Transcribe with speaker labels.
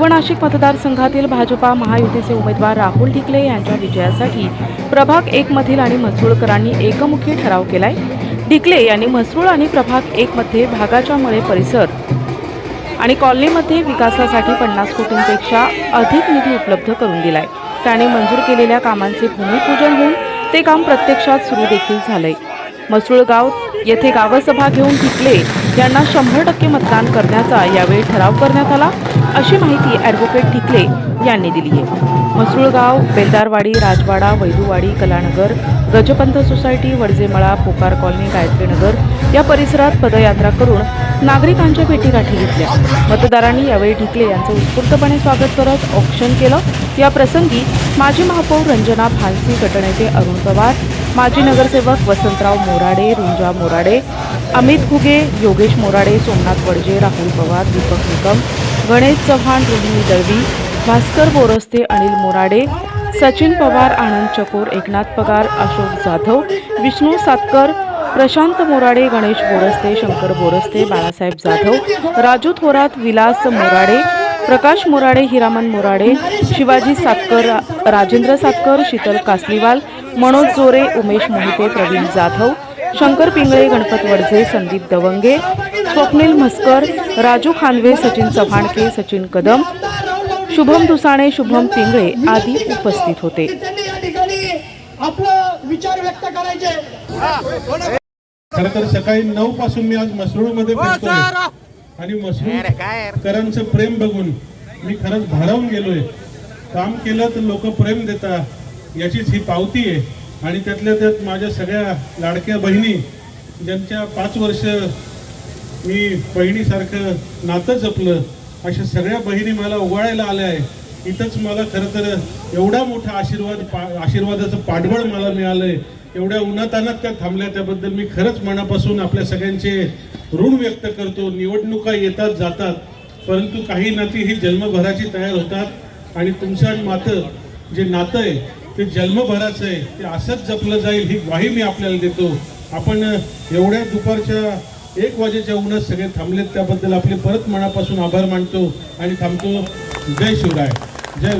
Speaker 1: पूर्व नाशिक मतदारसंघातील भाजपा महायुतीचे उमेदवार राहुल ढिकले यांच्या विजयासाठी प्रभाग एकमधील आणि म्हसरूळकरांनी एकमुखी ठराव केलाय. ढिकले यांनी म्हसरूळ आणि प्रभाग एकमध्ये भागाच्या मळे परिसर आणि कॉलनीमध्ये विकासासाठी पन्नास कोटींपेक्षा अधिक निधी उपलब्ध करून दिलाय. त्याने मंजूर केलेल्या कामांचे भूमिपूजन होऊन ते काम प्रत्यक्षात सुरू देखील झालंय. मसरूळ गाव येथे गावसभा घेऊन टिकले यांना शंभर टक्के मतदान करण्याचा यावेळी ठराव करण्यात आला. अशी माहिती ॲडव्होकेट ठिकले यांनी दिली आहे. मसरूळगाव बेलदारवाडी राजवाडा वैदूवाडी कलानगर गजपंथ सोसायटी वडजेमळा पोकार कॉलनी गायत्रीनगर या परिसरात पदयात्रा करून नागरिकांच्या भेटीगाठी घेतल्या. मतदारांनी यावेळी ढिकले यांचं उत्स्फूर्तपणे स्वागत करत औक्षण केलं. या प्रसंगी माजी महापौर रंजना भानसी गटनेते अरुण पवार माजी नगरसेवक वसंतराव मोराडे रुंजा मोराडे अमित घुगे योगेश मोराडे सोमनाथ वडजे राहुल पवार दीपक निकम गणेश चव्हाण रोहिणी दळवी भास्कर बोरस्ते अनिल मोराडे सचिन पवार आनंद चकोर एकनाथ पगार अशोक जाधव विष्णू सातकर प्रशांत मोराडे गणेश बोरस्ते शंकर बोरस्ते बाळासाहेब जाधव राजू थोरात विलास मोराडे प्रकाश मोराडे हिरामन मोराडे शिवाजी सातकर राजेंद्र सातकर शीतल कासलीवाल मनोज जोरे उमेश मोहिते प्रवीण जाधव शंकर पिंगळे गणपत वडजे संदीप दवंगे स्वप्नील म्हस्कर राजू खानवे सचिन चव्हाणके सचिन कदम शुभम दुसाणे शुभम पिंगळे आदी उपस्थित होते.
Speaker 2: खर तर सकाळी नऊ पासून मी आज मसरूळमध्ये फिरतोय आणि मसरूळकरांचं प्रेम बघून मी खरंच भारावून गेलोय. काम केलं तर लोक प्रेम देतात याचीच ही पावती आहे. आणि त्यातल्या त्यात माझ्या सगळ्या लाडक्या बहिणी ज्यांच्या पाच वर्ष मी बहिणीसारखं नातं जपलं अशा सगळ्या बहिणी मला उगाळायला आल्या आहे. इथंच मला खरं तर एवढा मोठा आशीर्वाद पा आशीर्वादाचं पाठबळ मला मिळालंय. एवढ्या उन्हातानात त्या थांबल्या त्याबद्दल मी खरंच मनापासून आपल्या सगळ्यांचे ऋण व्यक्त करतो. निवडणुका येतात जातात परंतु काही नाती ही जन्मभराची तयार होतात. आणि तुमचं आणि मातं जे नातं आहे ते जन्मभराचं आहे ते असंच जपलं जाईल ही ग्वाही मी आपल्याला देतो. आपण एवढ्या दुपारच्या एक वाजेच्या उन्हात सगळे थांबलेत त्याबद्दल आपले परत मनापासून आभार मानतो आणि थांबतो. जय शिवराय. जय